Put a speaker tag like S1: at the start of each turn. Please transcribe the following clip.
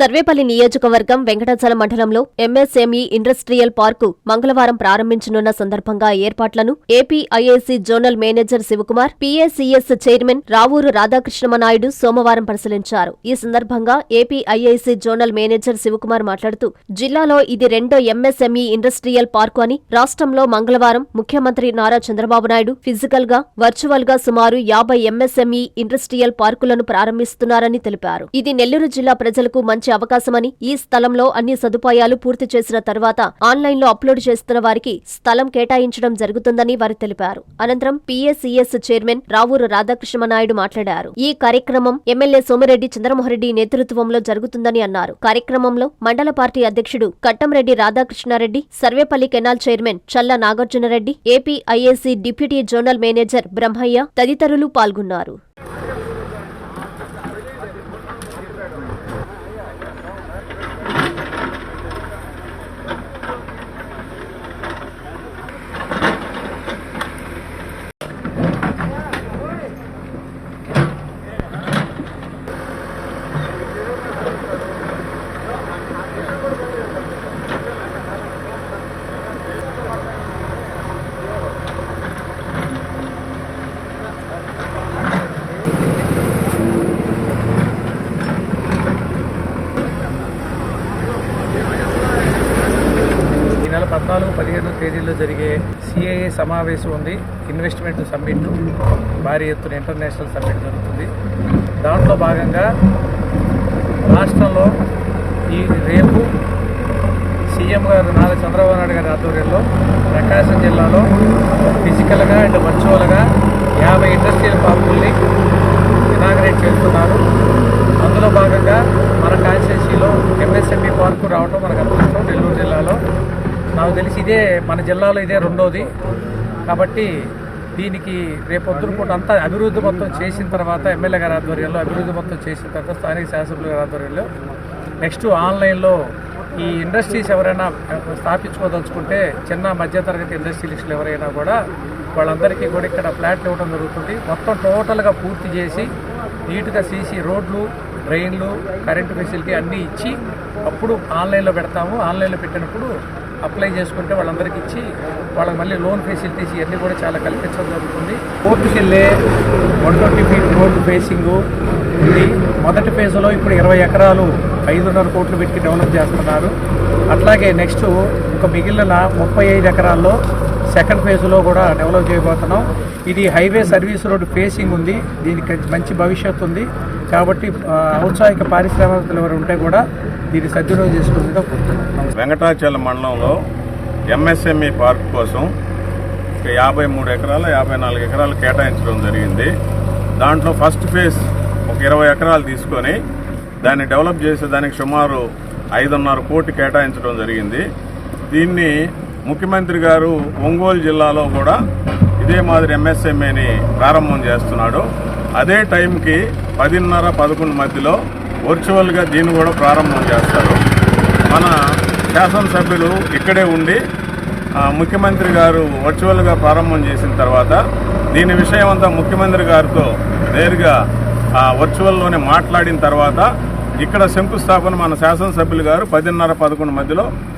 S1: సర్వేపల్లి నియోజకవర్గం వెంకటాచల మండలంలో MSME industrial park మంగళవారం ప్రారంభించనున్న సందర్భంగా ఏర్పాట్లను APIIC zonal manager Shivakumar PACS chairman Ravuru Radhakrishnamanaidu సోమవారం పరిశీలించారు. ఈ సందర్భంగా ఏపీ జోనల్ మేనేజర్ శివకుమార్ మాట్లాడుతూ జిల్లాలో ఇది రెండో ఎంఎస్ఎంఈ ఇండస్ట్రియల్ పార్కు అని రాష్ట్రంలో మంగళవారం ముఖ్యమంత్రి నారా చంద్రబాబు నాయుడు ఫిజికల్గా వర్చువల్గా సుమారు యాభై ఎంఎస్ఎంఈ ఇండస్ట్రియల్ పార్కులను ప్రారంభిస్తున్నారని తెలిపారు. ఇది నెల్లూరు జిల్లా ప్రజలకు మంచి అవకాశమని ఈ స్థలంలో అన్ని సదుపాయాలు పూర్తి చేసిన తర్వాత ఆన్లైన్లో అప్లోడ్ చేస్తున్న వారికి స్థలం కేటాయించడం జరుగుతుందని వారు తెలిపారు. అనంతరం పీఎస్ఈఎస్ చైర్మన్ రావూరు రాధాకృష్ణనాయుడు మాట్లాడారు. ఈ కార్యక్రమం ఎమ్మెల్యే సోమిరెడ్డి చంద్రమోహన్రెడ్డి నేతృత్వంలో జరుగుతుందని అన్నారు. కార్యక్రమంలో మండల పార్టీ అధ్యక్షుడు Kattamreddy Radhakrishnareddy Sarvepalli canal chairman Challa Nagarjunareddy APIIC deputy zonal manager Brahmaiah తదితరులు పాల్గొన్నారు
S2: ఈ నెల పద్నాలుగు ఢిల్లీలో జరిగే సిఐఏ సమావేశం ఉంది. ఇన్వెస్ట్మెంట్ సమ్మిట్ భారీ ఎత్తున ఇంటర్నేషనల్ సమ్మిట్ జరుగుతుంది. దాంట్లో భాగంగా రాష్ట్రంలో ఈ రేపు సీఎం గారు నారా చంద్రబాబు నాయుడు గారి ఆధ్వర్యంలో ప్రకాశం జిల్లాలో ఫిజికల్గా అండ్ వర్చువల్గా యాభై ఇండస్ట్రియల్ పార్కుల్ని ఇనాగరేట్ చేస్తున్నారు. అందులో భాగంగా మన కాన్స్టిట్యూన్సీలో ఎంఎస్ఎంఈ పార్కు రావడం మనకు నాకు తెలిసి ఇదే మన జిల్లాలో ఇదే రెండోది. కాబట్టి దీనికి రేపొద్దున పూట అంతా అభివృద్ధి మొత్తం చేసిన తర్వాత ఎమ్మెల్యే గారి ఆధ్వర్యంలో అభివృద్ధి మొత్తం చేసిన తర్వాత స్థానిక శాసనసభ్యుల గారి ఆధ్వర్యంలో నెక్స్ట్ ఆన్లైన్లో ఈ ఇండస్ట్రీస్ ఎవరైనా స్థాపించుకోదలుచుకుంటే చిన్న మధ్యతరగతి ఇండస్ట్రియలిస్టులు ఎవరైనా కూడా వాళ్ళందరికీ కూడా ఇక్కడ ఫ్లాట్లు ఇవ్వడం జరుగుతుంది. మొత్తం టోటల్గా పూర్తి చేసి నీట్గా సీసీ రోడ్లు డ్రైన్లు కరెంటు ఫెసిలిటీ అన్నీ ఇచ్చి అప్పుడు ఆన్లైన్లో పెడతాము. ఆన్లైన్లో పెట్టినప్పుడు అప్లై చేసుకుంటే వాళ్ళందరికీ ఇచ్చి వాళ్ళకి మళ్ళీ లోన్ ఫెసిలిటీస్ ఇవన్నీ కూడా చాలా కల్పించడం జరుగుతుంది. కోర్టుకి వెళ్ళే one twenty feet road facing ఉంది. మొదటి ఫేజ్లో ఇప్పుడు ఇరవై ఎకరాలు ఐదున్నర కోట్లు పెట్టి డెవలప్ చేస్తున్నారు. అట్లాగే నెక్స్ట్ ఒక మిగిలిన ముప్పై ఐదు ఎకరాల్లో సెకండ్ ఫేజ్లో కూడా డెవలప్ చేయబోతున్నాం. ఇది హైవే సర్వీస్ రోడ్ ఫేసింగ్ ఉంది. దీనికి మంచి భవిష్యత్తు ఉంది. కాబట్టి ఔత్సాహిక పారిశ్రామికలు ఎవరు ఉంటే కూడా దీన్ని సద్వినియోగం చేసుకుంటుందో కోరుతున్నాం
S3: వెంకటాచలం మండలంలో ఎంఎస్ఎంఈ పార్క్ కోసం యాభై మూడు ఎకరాలు యాభై నాలుగు ఎకరాలు కేటాయించడం జరిగింది. దాంట్లో ఫస్ట్ ఫేజ్ ఒక ఇరవై ఎకరాలు తీసుకొని దాన్ని డెవలప్ చేసేదానికి సుమారు ఐదున్నర కోటి కేటాయించడం జరిగింది. దీన్ని ముఖ్యమంత్రి గారు ఒంగోలు జిల్లాలో కూడా ఇదే మాదిరి ఎంఎస్ఎంఏని ప్రారంభం చేస్తున్నాడు. అదే టైంకి పదిన్నర పదకొండు మధ్యలో వర్చువల్గా దీన్ని కూడా ప్రారంభం చేస్తారు. మన శాసనసభ్యులు ఇక్కడే ఉండి ముఖ్యమంత్రి గారు వర్చువల్గా ప్రారంభం చేసిన తర్వాత దీని విషయం అంతా ముఖ్యమంత్రి గారితో నేరుగా ఆ, వర్చువల్లోనే మాట్లాడిన తర్వాత ఇక్కడ శంకుస్థాపన మన శాసనసభ్యులు గారు పదిన్నర పదకొండు మధ్యలో